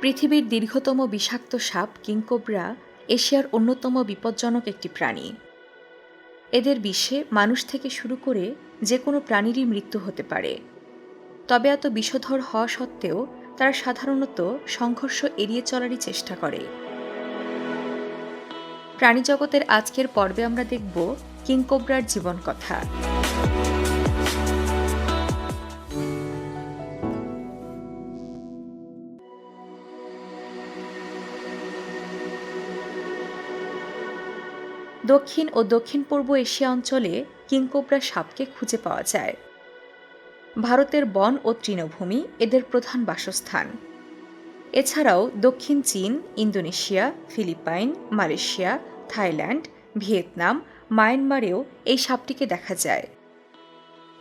পৃথিবীর দীর্ঘতম বিষাক্ত সাপ কিংকোবরা এশিয়ার অন্যতম বিপজ্জনক একটি প্রাণী। এদের বিশ্বে মানুষ থেকে শুরু করে যে কোনো প্রাণীরই মৃত্যু হতে পারে। তবে এত বিষধর হওয়া সত্ত্বেও তারা সাধারণত সংঘর্ষ এড়িয়ে চলারই চেষ্টা করে। প্রাণীজগতের আজকের পর্বে আমরা দেখব কিংকোবরার জীবন কথা। দক্ষিণ ও দক্ষিণ পূর্ব এশিয়া অঞ্চলে কিংকোবরা সাপকে খুঁজে পাওয়া যায়। ভারতের বন ও তৃণভূমি এদের প্রধান বাসস্থান। এছাড়াও দক্ষিণ চীন, Indonesia, Philippine, Malaysia, Thailand, Vietnam, মায়ানমারেও এই সাপটিকে দেখা যায়।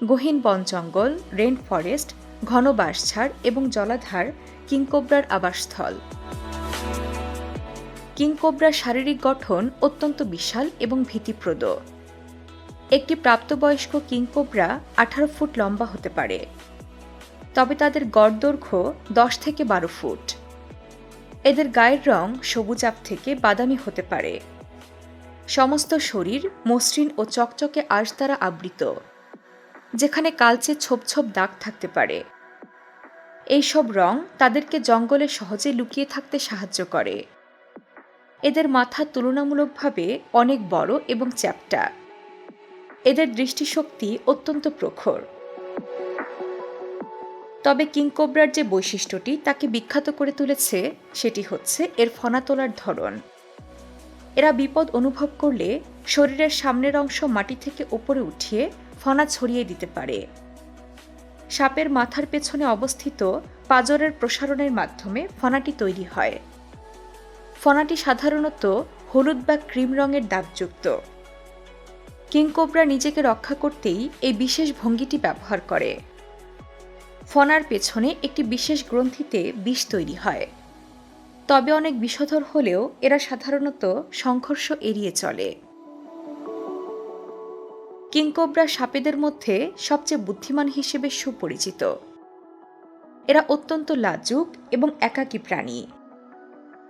গহীন বন জঙ্গল রেন ফরেস্ট ঘন বাঁশঝাড় এবং জলাধার কিংকোবরার আবাসস্থল। কিংকোবরার শারীরিক গঠন অত্যন্ত বিশাল এবং ভীতিপ্রদ। একটি প্রাপ্তবয়স্ক কিংকোবরা আঠারো ফুট লম্বা হতে পারে। তবে তাদের গড় দৈর্ঘ্য দশ থেকে বারো ফুট। এদের গায়ের রং সবুজাপ থেকে বাদামি হতে পারে। সমস্ত শরীর মসৃণ ও চকচকে আঁশ দ্বারা আবৃত, যেখানে কালচে ছোপ ছোপ দাগ থাকতে পারে। এইসব রং তাদেরকে জঙ্গলে সহজে লুকিয়ে থাকতে সাহায্য করে। এদের মাথা তুলনামূলকভাবে অনেক বড় এবং চ্যাপ্টা। এদের দৃষ্টিশক্তি অত্যন্ত প্রখর। তবে কিংকোবরার যে বৈশিষ্ট্যটি তাকে বিখ্যাত করে তুলেছে, সেটি হচ্ছে এর ফনা তোলার ধরন। এরা বিপদ অনুভব করলে শরীরের সামনের অংশ মাটি থেকে ওপরে উঠিয়ে ফনা ছড়িয়ে দিতে পারে। সাপের মাথার পেছনে অবস্থিত পাজরের প্রসারণের মাধ্যমে ফনাটি তৈরি হয়। ফনাটি সাধারণত হলুদ বা ক্রিম রঙের দাগযুক্ত। কিংকোবরা নিজেকে রক্ষা করতেই এই বিশেষ ভঙ্গিটি ব্যবহার করে। ফনার পেছনে একটি বিশেষ গ্রন্থিতে বিষ তৈরি হয়। তবে অনেক বিষধর হলেও এরা সাধারণত সংঘর্ষ এড়িয়ে চলে। কিংকোবরা সাপেদের মধ্যে সবচেয়ে বুদ্ধিমান হিসেবে সুপরিচিত। এরা অত্যন্ত লাজুক এবং একাকী প্রাণী।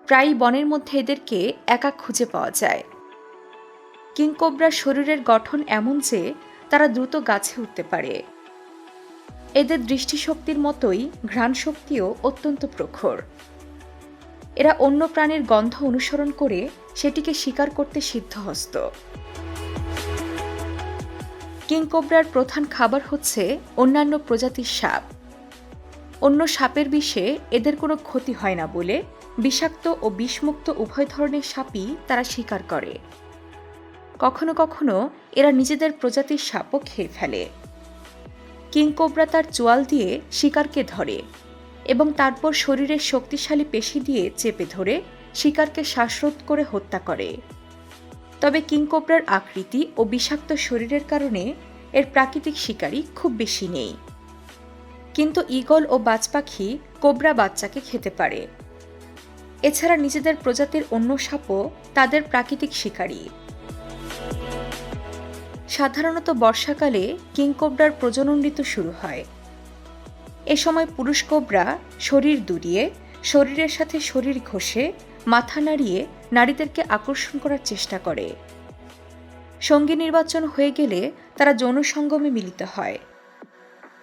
প্রায়ই বনের মধ্যে এদেরকে একা খুঁজে পাওয়া যায়। কিংকোবরার শরীরের গঠন এমন যে তারা দ্রুত গাছে উঠতে পারে। এদের দৃষ্টিশক্তির মতোই ঘ্রাণ শক্তিও অত্যন্ত প্রখর। এরা অন্য প্রাণীর গন্ধ অনুসরণ করে সেটিকে শিকার করতে সিদ্ধহস্ত। কিংকোবরার প্রধান খাবার হচ্ছে অন্যান্য প্রজাতির সাপ। অন্য সাপের বিষে এদের কোনো ক্ষতি হয় না বলে বিষাক্ত ও বিষমুক্ত উভয় ধরনের সাপই তারা শিকার করে। কখনো কখনো এরা নিজেদের প্রজাতির সাপও খেয়ে ফেলে। কিংকোবরা তার চোয়াল দিয়ে শিকারকে ধরে এবং তারপর শরীরের শক্তিশালী পেশি দিয়ে চেপে ধরে শিকারকে শ্বাসরোধ করে হত্যা করে। তবে কিংকোবরার আকৃতি ও বিষাক্ত শরীরের কারণে এর প্রাকৃতিক শিকারী খুব বেশি নেই। কিন্তু ঈগল ও বাজ পাখি কোবরা বাচ্চাকে খেতে পারে। এছাড়া নিজেদের প্রজাতির অন্য সাপও তাদের প্রাকৃতিক শিকারী। সাধারণত বর্ষাকালে কিংকোবরার প্রজনন ঋতু শুরু হয়। এ সময় পুরুষ কোবরা শরীর দুড়িয়ে শরীরের সাথে শরীর ঘষে, মাথা নাড়িয়ে নারীদেরকে আকর্ষণ করার চেষ্টা করে। সঙ্গী নির্বাচন হয়ে গেলে তারা যৌন সঙ্গমে মিলিত হয়।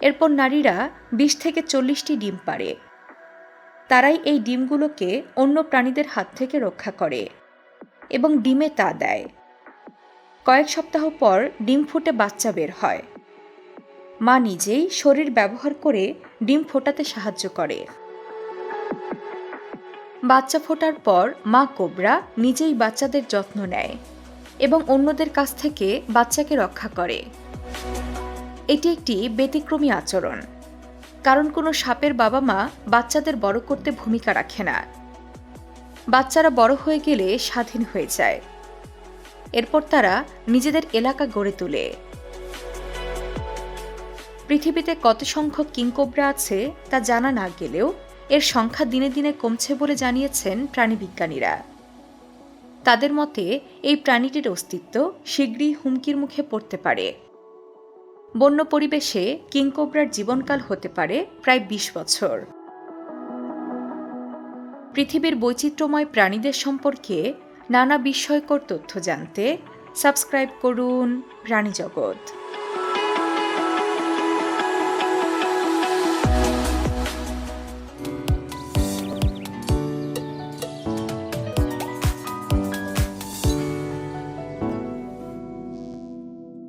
এরপর নারীরা বিশ থেকে চল্লিশটি ডিম পারে তারাই এই ডিমগুলোকে অন্য প্রাণীদের হাত থেকে রক্ষা করে এবং ডিমে তা দেয়। কয়েক সপ্তাহ পর ডিম ফুটে বাচ্চা বের হয়। মা নিজেই শরীর ব্যবহার করে ডিম ফোটাতে সাহায্য করে। বাচ্চা ফোটার পর মা কোবরা নিজেই বাচ্চাদের যত্ন নেয় এবং অন্যদের কাছ থেকে বাচ্চাকে রক্ষা করে। এটি একটি ব্যতিক্রমী আচরণ। কারণ কোনো সাপের বাবা মা বাচ্চাদের বড় করতে ভূমিকা রাখে না। বাচ্চারা বড় হয়ে গেলে স্বাধীন হয়ে যায়। এরপর তারা নিজেদের এলাকা গড়ে তোলে। পৃথিবীতে কত সংখ্যক কিংকোবরা আছে তা জানা না গেলেও এর সংখ্যা দিনে দিনে কমছে বলে জানিয়েছেন প্রাণীবিজ্ঞানীরা। তাদের মতে এই প্রাণীটির অস্তিত্ব শীঘ্রই হুমকির মুখে পড়তে পারে। বন্য পরিবেশে কিংকোবরার জীবনকাল হতে পারে প্রায় বিশ বছর। পৃথিবীর বৈচিত্র্যময় প্রাণীদের সম্পর্কে নানা বিস্ময়কর তথ্য জানতে সাবস্ক্রাইব করুন প্রাণীজগৎ